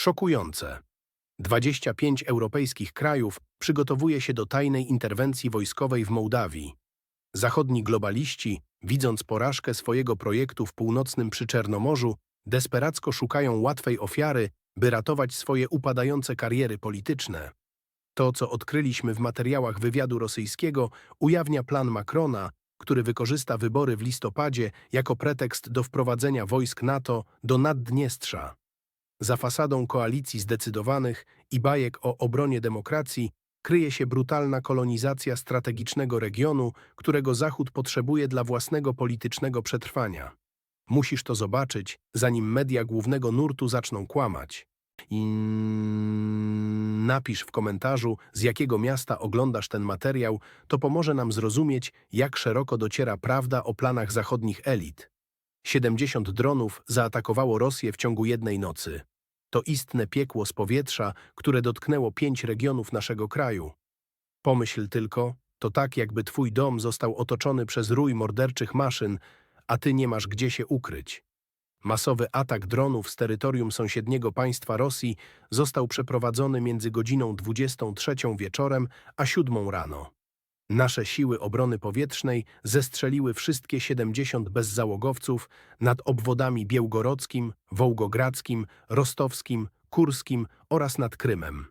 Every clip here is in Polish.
Szokujące. 25 europejskich krajów przygotowuje się do tajnej interwencji wojskowej w Mołdawii. Zachodni globaliści, widząc porażkę swojego projektu w północnym Przyczernomorzu, desperacko szukają łatwej ofiary, by ratować swoje upadające kariery polityczne. To, co odkryliśmy w materiałach wywiadu rosyjskiego, ujawnia plan Macrona, który wykorzysta wybory w listopadzie jako pretekst do wprowadzenia wojsk NATO do Naddniestrza. Za fasadą koalicji zdecydowanych i bajek o obronie demokracji kryje się brutalna kolonizacja strategicznego regionu, którego Zachód potrzebuje dla własnego politycznego przetrwania. Musisz to zobaczyć, zanim media głównego nurtu zaczną kłamać. I napisz w komentarzu, z jakiego miasta oglądasz ten materiał, to pomoże nam zrozumieć, jak szeroko dociera prawda o planach zachodnich elit. 70 dronów zaatakowało Rosję w ciągu jednej nocy. To istne piekło z powietrza, które dotknęło pięć regionów naszego kraju. Pomyśl tylko, to tak jakby twój dom został otoczony przez rój morderczych maszyn, a ty nie masz gdzie się ukryć. Masowy atak dronów z terytorium sąsiedniego państwa Rosji został przeprowadzony między godziną 23 wieczorem a 7 rano. Nasze siły obrony powietrznej zestrzeliły wszystkie 70 bezzałogowców nad obwodami białgorodzkim, wołgogradzkim, rostowskim, kurskim oraz nad Krymem.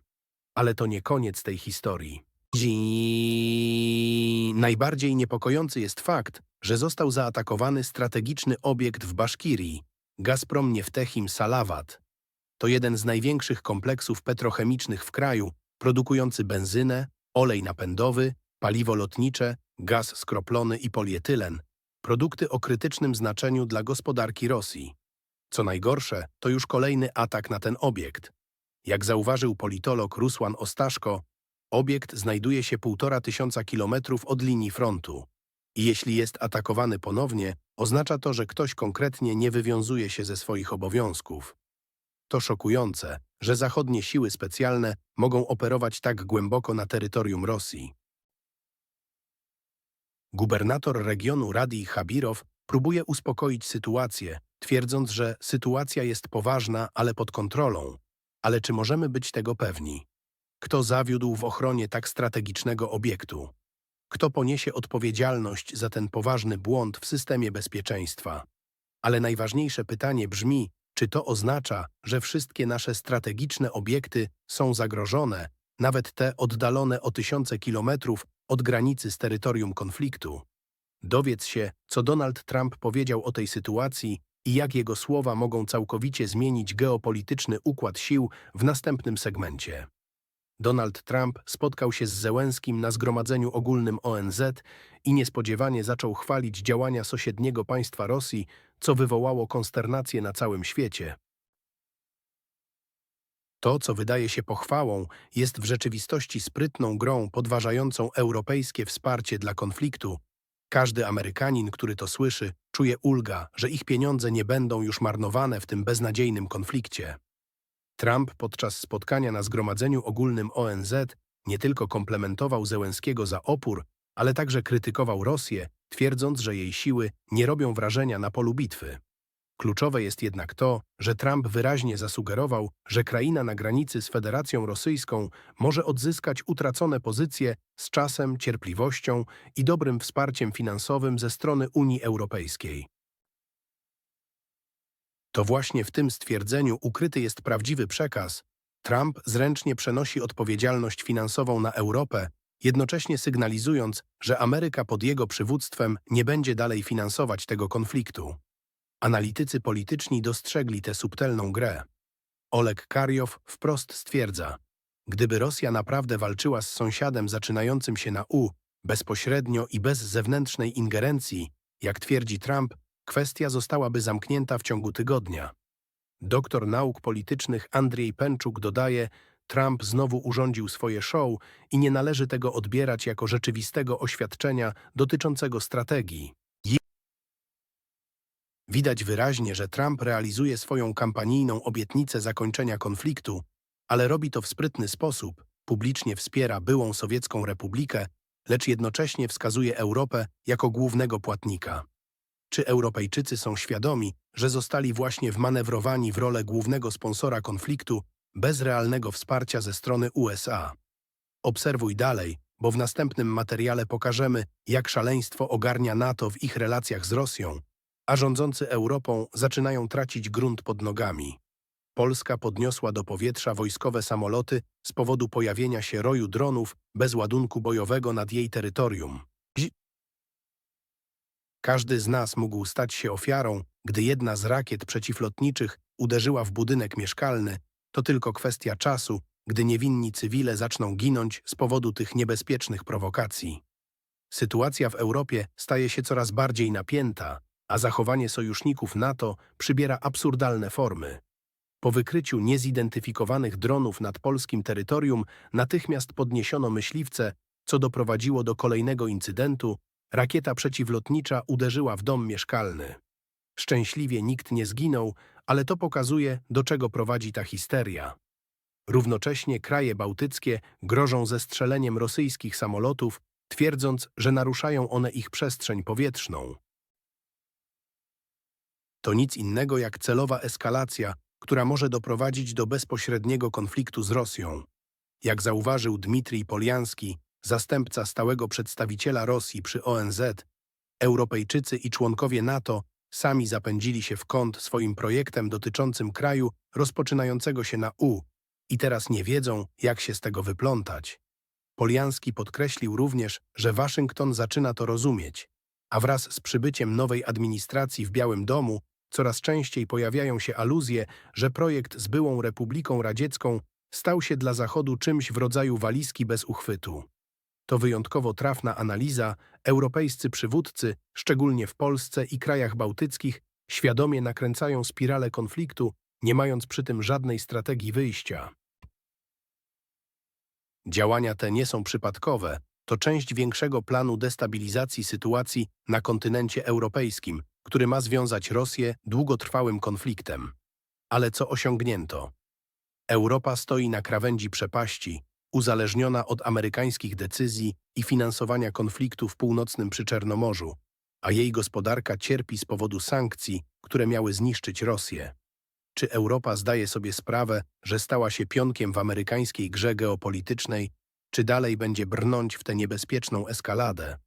Ale to nie koniec tej historii. Zi- Najbardziej niepokojący jest fakt, że został zaatakowany strategiczny obiekt w Baszkirii, Gazprom Nieftechim Salawat. To jeden z największych kompleksów petrochemicznych w kraju, produkujący benzynę, olej napędowy, paliwo lotnicze, gaz skroplony i polietylen, produkty o krytycznym znaczeniu dla gospodarki Rosji. Co najgorsze, to już kolejny atak na ten obiekt. Jak zauważył politolog Rusłan Ostaszko, obiekt znajduje się półtora tysiąca kilometrów od linii frontu. I jeśli jest atakowany ponownie, oznacza to, że ktoś konkretnie nie wywiązuje się ze swoich obowiązków. To szokujące, że zachodnie siły specjalne mogą operować tak głęboko na terytorium Rosji. Gubernator regionu Radi Chabirow próbuje uspokoić sytuację, twierdząc, że sytuacja jest poważna, ale pod kontrolą. Ale czy możemy być tego pewni? Kto zawiódł w ochronie tak strategicznego obiektu? Kto poniesie odpowiedzialność za ten poważny błąd w systemie bezpieczeństwa? Ale najważniejsze pytanie brzmi, czy to oznacza, że wszystkie nasze strategiczne obiekty są zagrożone, nawet te oddalone o tysiące kilometrów od granicy z terytorium konfliktu? Dowiedz się, co Donald Trump powiedział o tej sytuacji i jak jego słowa mogą całkowicie zmienić geopolityczny układ sił w następnym segmencie. Donald Trump spotkał się z Zełenskim na zgromadzeniu ogólnym ONZ i niespodziewanie zaczął chwalić działania sąsiedniego państwa Rosji, co wywołało konsternację na całym świecie. To, co wydaje się pochwałą, jest w rzeczywistości sprytną grą podważającą europejskie wsparcie dla konfliktu. Każdy Amerykanin, który to słyszy, czuje ulga, że ich pieniądze nie będą już marnowane w tym beznadziejnym konflikcie. Trump podczas spotkania na Zgromadzeniu Ogólnym ONZ nie tylko komplementował Zełenskiego za opór, ale także krytykował Rosję, twierdząc, że jej siły nie robią wrażenia na polu bitwy. Kluczowe jest jednak to, że Trump wyraźnie zasugerował, że kraina na granicy z Federacją Rosyjską może odzyskać utracone pozycje z czasem, cierpliwością i dobrym wsparciem finansowym ze strony Unii Europejskiej. To właśnie w tym stwierdzeniu ukryty jest prawdziwy przekaz. Trump zręcznie przenosi odpowiedzialność finansową na Europę, jednocześnie sygnalizując, że Ameryka pod jego przywództwem nie będzie dalej finansować tego konfliktu. Analitycy polityczni dostrzegli tę subtelną grę. Oleg Karjow wprost stwierdza, gdyby Rosja naprawdę walczyła z sąsiadem zaczynającym się na U, bezpośrednio i bez zewnętrznej ingerencji, jak twierdzi Trump, kwestia zostałaby zamknięta w ciągu tygodnia. Doktor nauk politycznych Andrzej Pęczuk dodaje, Trump znowu urządził swoje show i nie należy tego odbierać jako rzeczywistego oświadczenia dotyczącego strategii. Widać wyraźnie, że Trump realizuje swoją kampanijną obietnicę zakończenia konfliktu, ale robi to w sprytny sposób, publicznie wspiera byłą sowiecką republikę, lecz jednocześnie wskazuje Europę jako głównego płatnika. Czy Europejczycy są świadomi, że zostali właśnie wmanewrowani w rolę głównego sponsora konfliktu bez realnego wsparcia ze strony USA. Obserwuj dalej, bo w następnym materiale pokażemy, jak szaleństwo ogarnia NATO w ich relacjach z Rosją, a rządzący Europą zaczynają tracić grunt pod nogami. Polska podniosła do powietrza wojskowe samoloty z powodu pojawienia się roju dronów bez ładunku bojowego nad jej terytorium. Każdy z nas mógł stać się ofiarą, gdy jedna z rakiet przeciwlotniczych uderzyła w budynek mieszkalny. To tylko kwestia czasu, gdy niewinni cywile zaczną ginąć z powodu tych niebezpiecznych prowokacji. Sytuacja w Europie staje się coraz bardziej napięta, a zachowanie sojuszników NATO przybiera absurdalne formy. Po wykryciu niezidentyfikowanych dronów nad polskim terytorium natychmiast podniesiono myśliwce, co doprowadziło do kolejnego incydentu. Rakieta przeciwlotnicza uderzyła w dom mieszkalny. Szczęśliwie nikt nie zginął, ale to pokazuje, do czego prowadzi ta histeria. Równocześnie kraje bałtyckie grożą zestrzeleniem rosyjskich samolotów, twierdząc, że naruszają one ich przestrzeń powietrzną. To nic innego jak celowa eskalacja, która może doprowadzić do bezpośredniego konfliktu z Rosją. Jak zauważył Dmitrij Polianski, zastępca stałego przedstawiciela Rosji przy ONZ, Europejczycy i członkowie NATO sami zapędzili się w kąt swoim projektem dotyczącym kraju rozpoczynającego się na U i teraz nie wiedzą, jak się z tego wyplątać. Polianski podkreślił również, że Waszyngton zaczyna to rozumieć, a wraz z przybyciem nowej administracji w Białym Domu coraz częściej pojawiają się aluzje, że projekt z byłą Republiką Radziecką stał się dla Zachodu czymś w rodzaju walizki bez uchwytu. To wyjątkowo trafna analiza, europejscy przywódcy, szczególnie w Polsce i krajach bałtyckich, świadomie nakręcają spiralę konfliktu, nie mając przy tym żadnej strategii wyjścia. Działania te nie są przypadkowe, to część większego planu destabilizacji sytuacji na kontynencie europejskim, który ma związać Rosję długotrwałym konfliktem. Ale co osiągnięto? Europa stoi na krawędzi przepaści, uzależniona od amerykańskich decyzji i finansowania konfliktu w północnym Przyczernomorzu, a jej gospodarka cierpi z powodu sankcji, które miały zniszczyć Rosję. Czy Europa zdaje sobie sprawę, że stała się pionkiem w amerykańskiej grze geopolitycznej, czy dalej będzie brnąć w tę niebezpieczną eskaladę?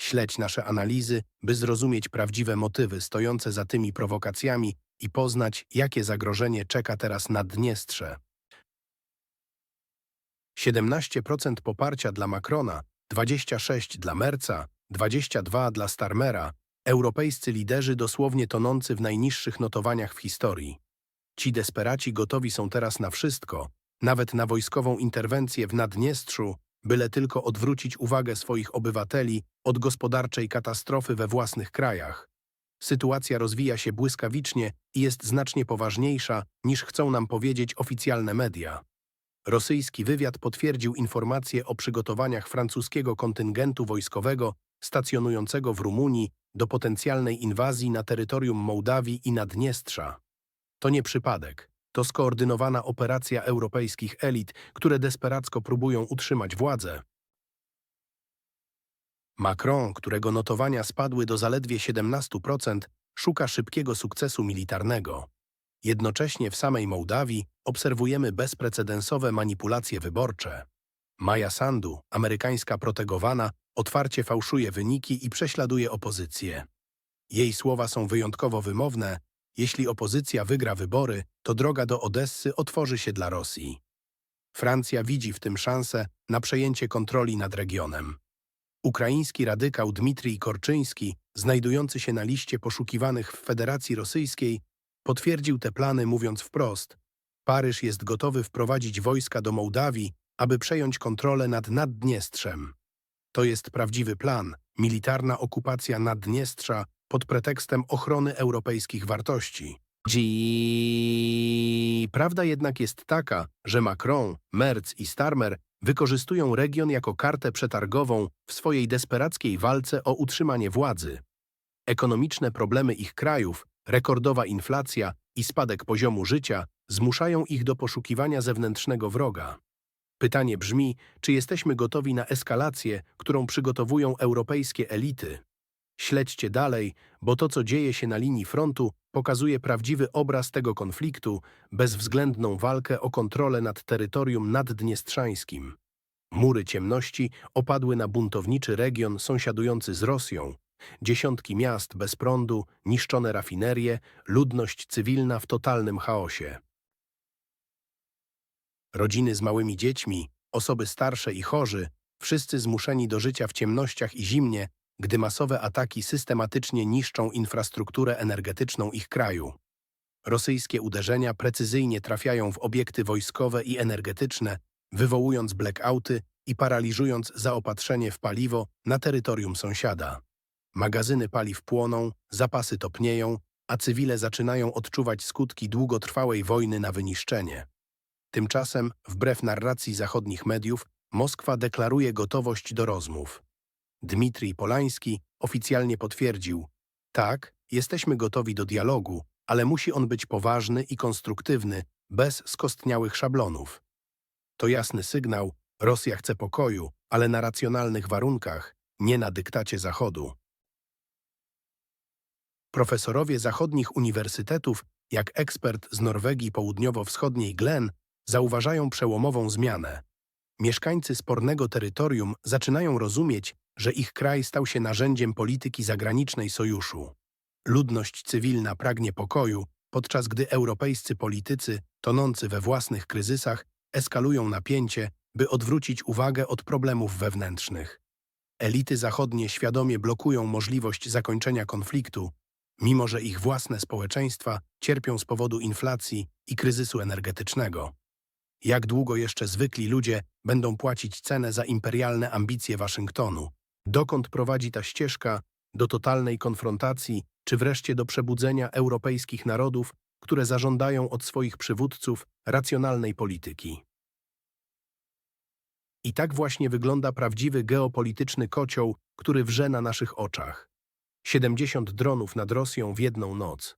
Śledź nasze analizy, by zrozumieć prawdziwe motywy stojące za tymi prowokacjami i poznać, jakie zagrożenie czeka teraz na Dniestrze. 17% poparcia dla Macrona, 26% dla Merca, 22% dla Starmera, europejscy liderzy dosłownie tonący w najniższych notowaniach w historii. Ci desperaci gotowi są teraz na wszystko, nawet na wojskową interwencję w Naddniestrzu, byle tylko odwrócić uwagę swoich obywateli od gospodarczej katastrofy we własnych krajach. Sytuacja rozwija się błyskawicznie i jest znacznie poważniejsza, niż chcą nam powiedzieć oficjalne media. Rosyjski wywiad potwierdził informacje o przygotowaniach francuskiego kontyngentu wojskowego stacjonującego w Rumunii do potencjalnej inwazji na terytorium Mołdawii i Naddniestrza. To nie przypadek. To skoordynowana operacja europejskich elit, które desperacko próbują utrzymać władzę. Macron, którego notowania spadły do zaledwie 17%, szuka szybkiego sukcesu militarnego. Jednocześnie w samej Mołdawii obserwujemy bezprecedensowe manipulacje wyborcze. Maja Sandu, amerykańska protegowana, otwarcie fałszuje wyniki i prześladuje opozycję. Jej słowa są wyjątkowo wymowne, jeśli opozycja wygra wybory, to droga do Odessy otworzy się dla Rosji. Francja widzi w tym szansę na przejęcie kontroli nad regionem. Ukraiński radykał Dmitrij Korczyński, znajdujący się na liście poszukiwanych w Federacji Rosyjskiej, potwierdził te plany mówiąc wprost Paryż jest gotowy wprowadzić wojska do Mołdawii, aby przejąć kontrolę nad Naddniestrzem. To jest prawdziwy plan, militarna okupacja Naddniestrza pod pretekstem ochrony europejskich wartości. Dzi... Prawda jednak jest taka, że Macron, Merz i Starmer wykorzystują region jako kartę przetargową w swojej desperackiej walce o utrzymanie władzy. Ekonomiczne problemy ich krajów, rekordowa inflacja i spadek poziomu życia zmuszają ich do poszukiwania zewnętrznego wroga. Pytanie brzmi, czy jesteśmy gotowi na eskalację, którą przygotowują europejskie elity? Śledźcie dalej, bo to, co dzieje się na linii frontu, pokazuje prawdziwy obraz tego konfliktu, bezwzględną walkę o kontrolę nad terytorium naddniestrzańskim. Mury ciemności opadły na buntowniczy region sąsiadujący z Rosją. Dziesiątki miast bez prądu, niszczone rafinerie, ludność cywilna w totalnym chaosie. Rodziny z małymi dziećmi, osoby starsze i chorzy, wszyscy zmuszeni do życia w ciemnościach i zimnie, gdy masowe ataki systematycznie niszczą infrastrukturę energetyczną ich kraju. Rosyjskie uderzenia precyzyjnie trafiają w obiekty wojskowe i energetyczne, wywołując blackouty i paraliżując zaopatrzenie w paliwo na terytorium sąsiada. Magazyny paliw płoną, zapasy topnieją, a cywile zaczynają odczuwać skutki długotrwałej wojny na wyniszczenie. Tymczasem, wbrew narracji zachodnich mediów, Moskwa deklaruje gotowość do rozmów. Dmitrij Polański oficjalnie potwierdził: Tak, jesteśmy gotowi do dialogu, ale musi on być poważny i konstruktywny, bez skostniałych szablonów. To jasny sygnał: Rosja chce pokoju, ale na racjonalnych warunkach, nie na dyktacie Zachodu. Profesorowie zachodnich uniwersytetów, jak ekspert z Norwegii Południowo-Wschodniej Glenn, zauważają przełomową zmianę. Mieszkańcy spornego terytorium zaczynają rozumieć, że ich kraj stał się narzędziem polityki zagranicznej sojuszu. Ludność cywilna pragnie pokoju, podczas gdy europejscy politycy, tonący we własnych kryzysach, eskalują napięcie, by odwrócić uwagę od problemów wewnętrznych. Elity zachodnie świadomie blokują możliwość zakończenia konfliktu, mimo że ich własne społeczeństwa cierpią z powodu inflacji i kryzysu energetycznego. Jak długo jeszcze zwykli ludzie będą płacić cenę za imperialne ambicje Waszyngtonu? Dokąd prowadzi ta ścieżka do totalnej konfrontacji, czy wreszcie do przebudzenia europejskich narodów, które zażądają od swoich przywódców racjonalnej polityki? I tak właśnie wygląda prawdziwy geopolityczny kocioł, który wrze na naszych oczach. 70 dronów nad Rosją w jedną noc.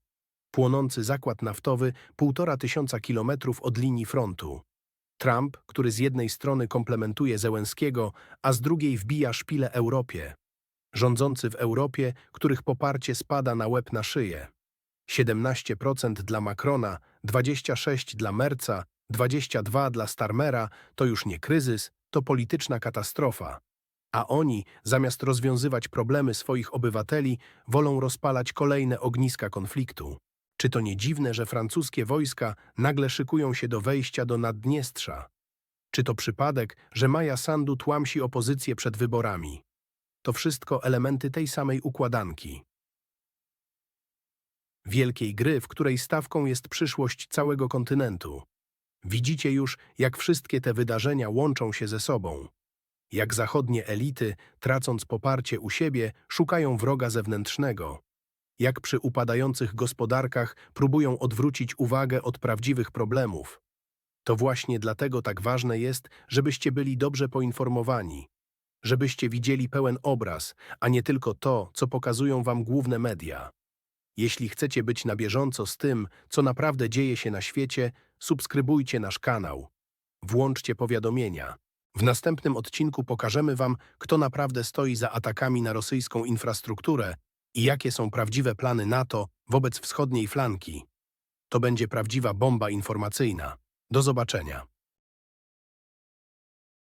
Płonący zakład naftowy półtora tysiąca kilometrów od linii frontu. Trump, który z jednej strony komplementuje Zełenskiego, a z drugiej wbija szpilę Europie. Rządzący w Europie, których poparcie spada na łeb na szyję. 17% dla Macrona, 26% dla Merca, 22% dla Starmera to już nie kryzys, to polityczna katastrofa. A oni, zamiast rozwiązywać problemy swoich obywateli, wolą rozpalać kolejne ogniska konfliktu. Czy to nie dziwne, że francuskie wojska nagle szykują się do wejścia do Naddniestrza? Czy to przypadek, że Maja Sandu tłamsi opozycję przed wyborami? To wszystko elementy tej samej układanki. Wielkiej gry, w której stawką jest przyszłość całego kontynentu. Widzicie już, jak wszystkie te wydarzenia łączą się ze sobą. Jak zachodnie elity, tracąc poparcie u siebie, szukają wroga zewnętrznego jak przy upadających gospodarkach próbują odwrócić uwagę od prawdziwych problemów. To właśnie dlatego tak ważne jest, żebyście byli dobrze poinformowani, żebyście widzieli pełen obraz, a nie tylko to, co pokazują wam główne media. Jeśli chcecie być na bieżąco z tym, co naprawdę dzieje się na świecie, subskrybujcie nasz kanał. Włączcie powiadomienia. W następnym odcinku pokażemy Wam, kto naprawdę stoi za atakami na rosyjską infrastrukturę i jakie są prawdziwe plany NATO wobec wschodniej flanki. To będzie prawdziwa bomba informacyjna. Do zobaczenia.